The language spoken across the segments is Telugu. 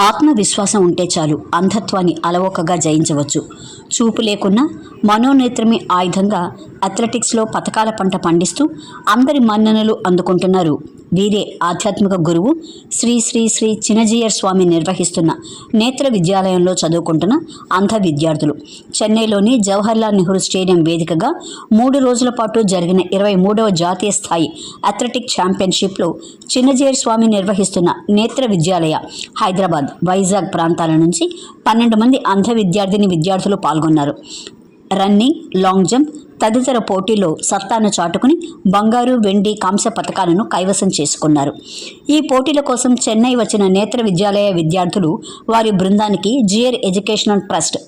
ఆత్మవిశ్వాసం ఉంటే చాలు అంధత్వాన్ని అలవోకగా జయించవచ్చు. చూపు లేకున్నా మనోనేత్రమే ఆయుధంగా అథ్లెటిక్స్లో పథకాల పంట పండిస్తూ అందరి మన్ననలు అందుకుంటున్నారు. వీరే ఆధ్యాత్మిక గురువు శ్రీ శ్రీ శ్రీ చినజీయర్ స్వామి నిర్వహిస్తున్న నేత్ర విద్యాలయంలో చదువుకుంటున్న అంధ విద్యార్థులు. చెన్నైలోని జవహర్లాల్ నెహ్రూ స్టేడియం వేదికగా మూడు రోజుల పాటు జరిగిన ఇరవై మూడవ జాతీయ స్థాయి అథ్లెటిక్ ఛాంపియన్షిప్లో చిన్నజీయర్ స్వామి నిర్వహిస్తున్న నేత్ర విద్యాలయ హైదరాబాద్ వైజాగ్ ప్రాంతాల నుంచి పన్నెండు మంది అంధ విద్యార్థిని విద్యార్థులు పాల్గొన్నారు. రన్నింగ్ లాంగ్ జంప్ తదితర పోటీలో సత్తాను చాటుకుని బంగారు వెండి కాంస్య పథకాలను కైవసం చేసుకున్నారు. ఈ పోటీల కోసం చెన్నై వచ్చిన నేత్ర విద్యాలయ విద్యార్థులు వారి బృందానికి Jeeyar educational trust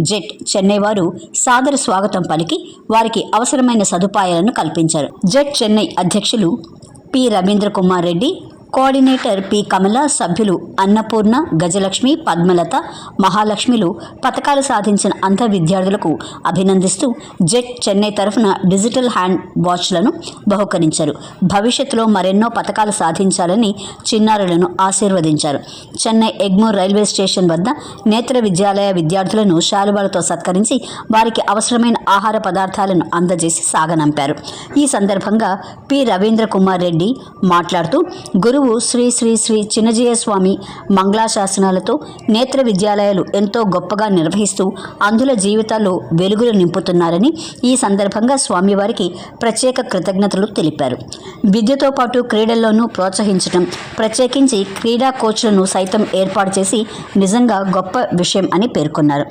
JET Chennai వారు సాదర స్వాగతం పలికి వారికి అవసరమైన సదుపాయాలను కల్పించారు. జెట్ చెన్నై అధ్యక్షులు P. Ravindra Kumar Reddy coordinator P. Kamala సభ్యులు అన్నపూర్ణ గజలక్ష్మి పద్మలత మహాలక్ష్మిలు పథకాలు సాధించిన అంధ విద్యార్థులకు అభినందిస్తూ జెట్ చెన్నై తరఫున డిజిటల్ హ్యాండ్ వాచ్లను బహుకరించారు. భవిష్యత్తులో మరెన్నో పథకాలు సాధించాలని చిన్నారులను ఆశీర్వదించారు. చెన్నై ఎగ్మోర్ రైల్వే స్టేషన్ వద్ద నేత్ర విద్యాలయ విద్యార్థులను శాలువాలతో సత్కరించి వారికి అవసరమైన ఆహార పదార్థాలను అందజేసి సాగనంపారు. ఈ సందర్భంగా పి. రవీంద్ర కుమార్ రెడ్డి మాట్లాడుతూ గురువు శ్రీ శ్రీ శ్రీ చిన్నజీయ స్వామి మంగళాశాసనాలతో నేత్ర విద్యాలయాలు ఎంతో గొప్పగా నిర్వహిస్తూ అందుల జీవితాల్లో వెలుగులు నింపుతున్నారని ఈ సందర్భంగా స్వామివారికి ప్రత్యేక కృతజ్ఞతలు తెలిపారు. విద్యతో పాటు క్రీడల్లోనూ ప్రోత్సహించడం ప్రత్యేకించి క్రీడా కోచ్లను సైతం ఏర్పాటు చేసి నిజంగా గొప్ప విషయం అని పేర్కొన్నారు.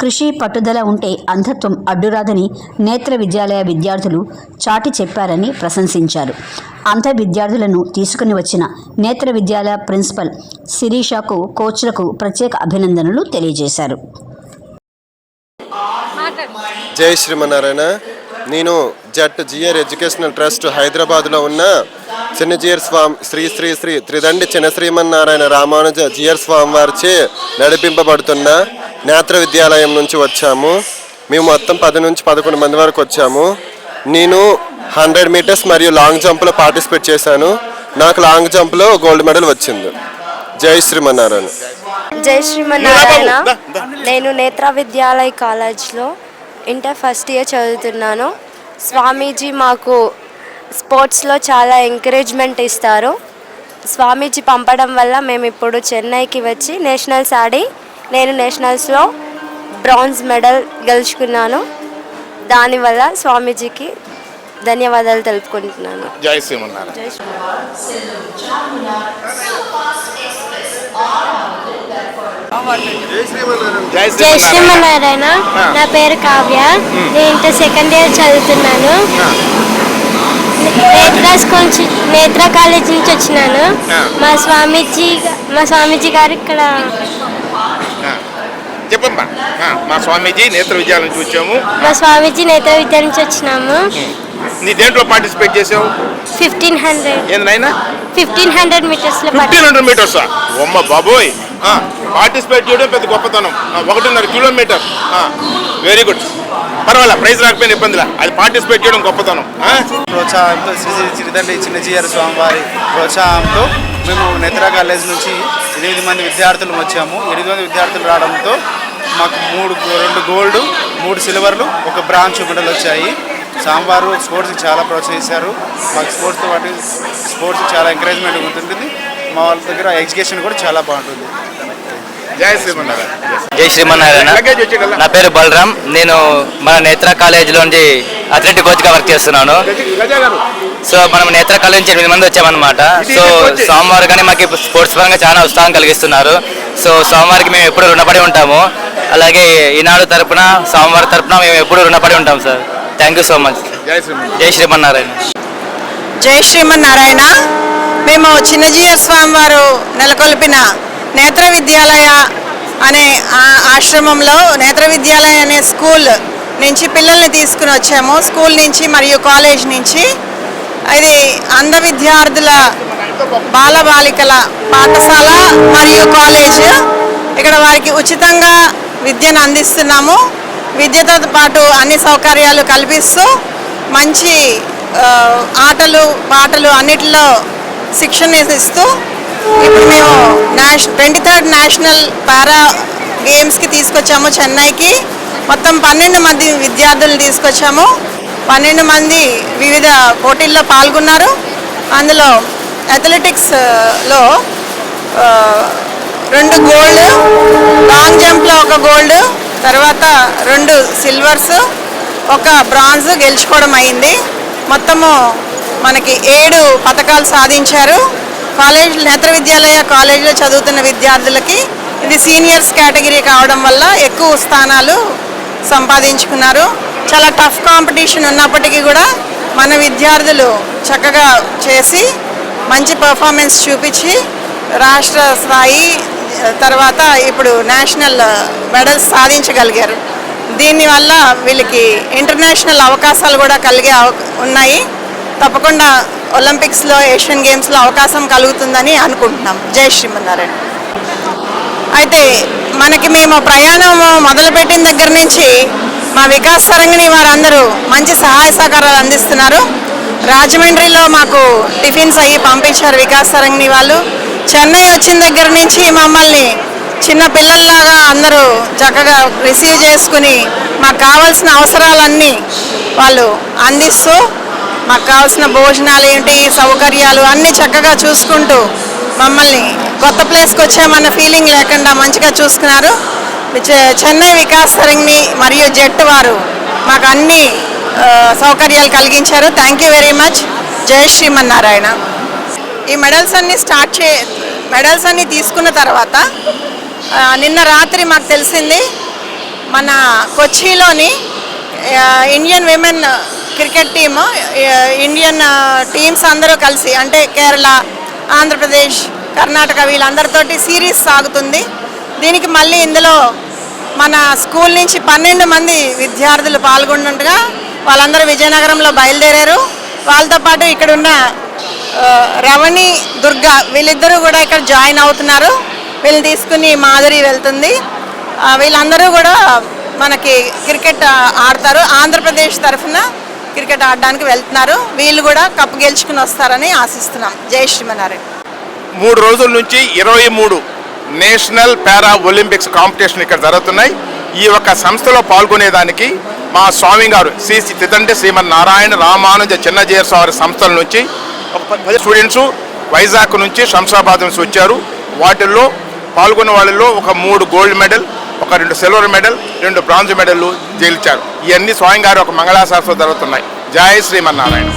కృషి పట్టుదల ఉంటే అంధత్వం అడ్డురాదని నేత్ర విద్యాలయ విద్యార్థులు చాటి చెప్పారని ప్రశంసించారు. అంధ విద్యార్థులను తీసుకుని వచ్చిన నేత్ర విద్యాలయ ప్రిన్సిపల్ శిరీషకు కోచ్లకు ప్రత్యేక అభినందనలు తెలియజేశారు. జై శ్రీమన్నారాయణ. నేను జట్ జిఆర్ ఎడ్యుకేషనల్ ట్రస్ట్ హైదరాబాద్లో ఉన్న చిన్నజీయర్ స్వామి శ్రీ శ్రీ శ్రీ త్రిదండి చిన్న శ్రీమన్నారాయణ రామానుజ జిఆర్ స్వామి వారిచే నడిపింపబడుతున్న నేత్ర విద్యాలయం నుంచి వచ్చాము. మేము మొత్తం పది నుంచి పదకొండు మంది వరకు వచ్చాము. నేను హండ్రెడ్ మీటర్స్ మరియు లాంగ్ జంప్లో పార్టిసిపేట్ చేశాను. నాకు లాంగ్ జంప్లో గోల్డ్ మెడల్ వచ్చింది. జై శ్రీమన్నారాయణ. జై శ్రీమన్నారాయణ. నేను నేత్ర విద్యాలయ కాలేజ్లో ఇంటర్ ఫస్ట్ ఇయర్ చదువుతున్నాను. స్వామీజీ మాకు స్పోర్ట్స్లో చాలా ఎంకరేజ్మెంట్ ఇస్తారు. స్వామీజీ పంపడం వల్ల మేము ఇప్పుడు చెన్నైకి వచ్చి నేషనల్స్ ఆడి నేను నేషనల్స్లో బ్రాంజ్ మెడల్ గెలుచుకున్నాను. దానివల్ల స్వామీజీకి ధన్యవాదాలు తెలుపుకుంటున్నాను. జై శ్రీమన్నారాయణ. జై శ్రీ జై జై శ్రీమన్నారాయణ. నా పేరు కావ్య. నేను ఇంటర్ సెకండ్ ఇయర్ చదువుతున్నాను. నేత్ర స్కూల్ నేత్ర కాలేజ్ నుంచి వచ్చినాను. మా స్వామీజీ మా స్వామీజీ గారు ఇక్కడ చెప్పమ్మా. ఆ, మా స్వామీజీ నేత్ర విద్యాలయం నుంచి వచ్చాము మా స్వామీజీ నేత్ర విద్య నుంచి వచ్చినాము. నీ దేంట్లో పార్టిసిపేట్ చేసావు? Fifteen hundred. ఏంది నాయనా? ఫిఫ్టీన్ హండ్రెడ్ మీటర్స్లో ఫిఫ్టీన్ హండ్రెడ్ మీటర్స్? అమ్మ బాబోయ్. పార్టిసిపేట్ చేయడం పెద్ద గొప్పతనం. ఒకటిన్నర కిలోమీటర్. వెరీ గుడ్ పర్వాలా ప్రైజ్ రాకపోయిన ఇబ్బందిలా. అది పార్టిసిపేట్ చేయడం గొప్పతనం. ఆ? ప్రోత్సాహంతో శ్రీ శ్రీ చిరిదండి చిన్నజీఆర్ స్వామివారి ప్రోత్సాహంతో మేము నేత్రా కాలేజ్ నుంచి ఎనిమిది మంది విద్యార్థులు వచ్చాము. ఎనిమిది మంది విద్యార్థులు రావడంతో మాకు మూడు రెండు గోల్డ్ మూడు సిల్వర్లు ఒక బ్రాంచ్ మెడల్ వచ్చాయి. స్వామివారు స్పోర్ట్స్కి చాలా ప్రోత్సహిస్తారు మాకు స్పోర్ట్స్తో పాటు స్పోర్ట్స్ చాలా ఎంకరేజ్మెంట్ ఉంటుంది మా వాళ్ళ దగ్గర ఎడ్యుకేషన్ కూడా చాలా బాగుంటుంది. జై శ్రీమన్నారాయణ. జై శ్రీమన్నారాయణ. నా పేరు బలరాం. నేను మన నేత్ర కాలేజీలో నుంచి అథ్లెటిక్ కోచ్గా వర్క్ చేస్తున్నాను. సో మనం నేత్ర కాలేజ్ నుంచి ఎనిమిది మంది వచ్చామన్నమాట. సో. సోమవారం కానీ మాకు స్పోర్ట్స్ పరంగా చాలా ఉత్సాహం కలిగిస్తున్నారు. సో సోమవారికి మేము ఎప్పుడు రుణపడి ఉంటాము. అలాగే ఈనాడు తరపున సోమవారం తరపున మేము ఎప్పుడు రుణపడి ఉంటాం sir. Thank you so much జై శ్రీమన్నారాయణ. జై శ్రీమన్నారాయణ. మేము చిన్నజీయ స్వామి వారు నెలకొల్పిన నేత్ర విద్యాలయ అనే ఆ- ఆశ్రమంలో నేత్ర విద్యాలయ అనే స్కూల్ నుంచి పిల్లల్ని తీసుకుని వచ్చాము. స్కూల్ నుంచి మరియు కాలేజ్ నుంచి. ఇది అంధ విద్యార్థుల బాలబాలికల పాఠశాల మరియు కాలేజ్. ఇక్కడ వారికి ఉచితంగా విద్యను అందిస్తున్నాము. విద్యతో పాటు అన్ని సౌకర్యాలు కల్పిస్తూ మంచి ఆటలు పాటలు అన్నిటిలో శిక్షణ ఇస్తూ ఇప్పుడు మేము నేష్ ట్వంటీ థర్డ్ నేషనల్ పారా గేమ్స్కి తీసుకొచ్చాము చెన్నైకి. మొత్తం పన్నెండు మంది విద్యార్థులు తీసుకొచ్చాము. పన్నెండు మంది వివిధ పోటీల్లో పాల్గొన్నారు. అందులో అథ్లెటిక్స్లో uh, uh, రెండు గోల్డ్ లాంగ్ జంప్లో ఒక గోల్డ్ తర్వాత రెండు సిల్వర్స్ ఒక బ్రాంజ్ గెలుచుకోవడం అయింది. మొత్తము మనకి ఏడు పథకాలు సాధించారు. కాలేజ్ నేత్ర విద్యాలయ కాలేజీలో చదువుతున్న విద్యార్థులకి ఇది సీనియర్స్ కేటగిరీ కావడం వల్ల ఎక్కువ స్థానాలు సంపాదించుకున్నారు. చాలా టఫ్ కాంపిటీషన్ ఉన్నప్పటికీ కూడా మన విద్యార్థులు చక్కగా చేసి మంచి పర్ఫార్మెన్స్ చూపించి రాష్ట్ర స్థాయి తర్వాత ఇప్పుడు నేషనల్ మెడల్స్ సాధించగలిగారు. దీనివల్ల వీళ్ళకి ఇంటర్నేషనల్ అవకాశాలు కూడా కలిగే ఉన్నాయి. తప్పకుండా ఒలింపిక్స్లో ఏషియన్ గేమ్స్లో అవకాశం కలుగుతుందని అనుకుంటున్నాం. జై శ్రీమన్నారాయణ. అయితే మనకి మేము ప్రయాణం మొదలుపెట్టిన దగ్గర నుంచి మా వికాస్ తరంగిణి వారందరూ మంచి సహాయ సహకారాలు అందిస్తున్నారు. రాజమండ్రిలో మాకు టిఫిన్స్ అయ్యి పంపించారు వికాస్ తరంగిణి వాళ్ళు. చెన్నై వచ్చిన దగ్గర నుంచి మమ్మల్ని చిన్న పిల్లల్లాగా అందరూ చక్కగా రిసీవ్ చేసుకుని మాకు కావాల్సిన అవసరాలన్నీ వాళ్ళు అందిస్తూ మాకు కావాల్సిన భోజనాలు ఏంటి సౌకర్యాలు అన్నీ చక్కగా చూసుకుంటూ మమ్మల్ని కొత్త ప్లేస్కి వచ్చామన్న ఫీలింగ్ లేకుండా మంచిగా చూసుకున్నారు. చెన్నై వికాస్ సరంగ్ని మరియు జెట్ వారు మాకు అన్ని సౌకర్యాలు కలిగించారు. థ్యాంక్ యూ వెరీ మచ్ జై శ్రీమన్నారాయణ. ఈ మెడల్స్ అన్ని స్టార్ట్ చే మెడల్స్ అన్ని తీసుకున్న తర్వాత నిన్న రాత్రి మాకు తెలిసింది మన కొచ్చిలోని Indian women cricket team Indian teams అందరూ కలిసి అంటే కేరళ ఆంధ్రప్రదేశ్ కర్ణాటక వీళ్ళందరితోటి సిరీస్ సాగుతుంది. దీనికి మళ్ళీ ఇందులో మన స్కూల్ నుంచి పన్నెండు మంది విద్యార్థులు పాల్గొన్నట్టుగా వాళ్ళందరూ విజయనగరంలో బయలుదేరారు. వాళ్ళతో పాటు ఇక్కడ ఉన్న ఆ, దుర్గా వీళ్ళిద్దరూ కూడా ఇక్కడ జాయిన్ అవుతున్నారు. వీళ్ళు తీసుకుని మాధురి వెళ్తుంది. వీళ్ళందరూ కూడా మనకి క్రికెట్ ఆడతారు. ఆంధ్రప్రదేశ్ తరఫున క్రికెట్ ఆడడానికి వెళ్తున్నారు. వీళ్ళు కూడా కప్పు గెలుచుకుని వస్తారని ఆశిస్తున్నాం. జై శ్రీమన్నారాయణ. మూడు రోజుల నుంచి ఇరవై మూడు నేషనల్ పారా ఒలింపిక్స్ కాంపిటీషన్ ఇక్కడ జరుగుతున్నాయి. ఈ యొక్క సంస్థలో పాల్గొనేదానికి మా స్వామి గారు శ్రీ తితండి శ్రీమన్ నారాయణ రామానుజ చిన్నజీర స్వామి సంస్థల నుంచి పది స్టూడెంట్స్ వైజాగ్ నుంచి శంషాబాద్ నుంచి వచ్చారు. వాటిల్లో పాల్గొన్న వాళ్ళలో ఒక మూడు గోల్డ్ మెడల్ ఒక రెండు సిల్వర్ మెడల్ రెండు బ్రాంజ్ మెడల్ గెలిచారు ఇవన్నీ స్వామి గారు ఒక మంగళాశాస్త్రం జరుగుతున్నాయి. జై శ్రీమన్నారాయణ.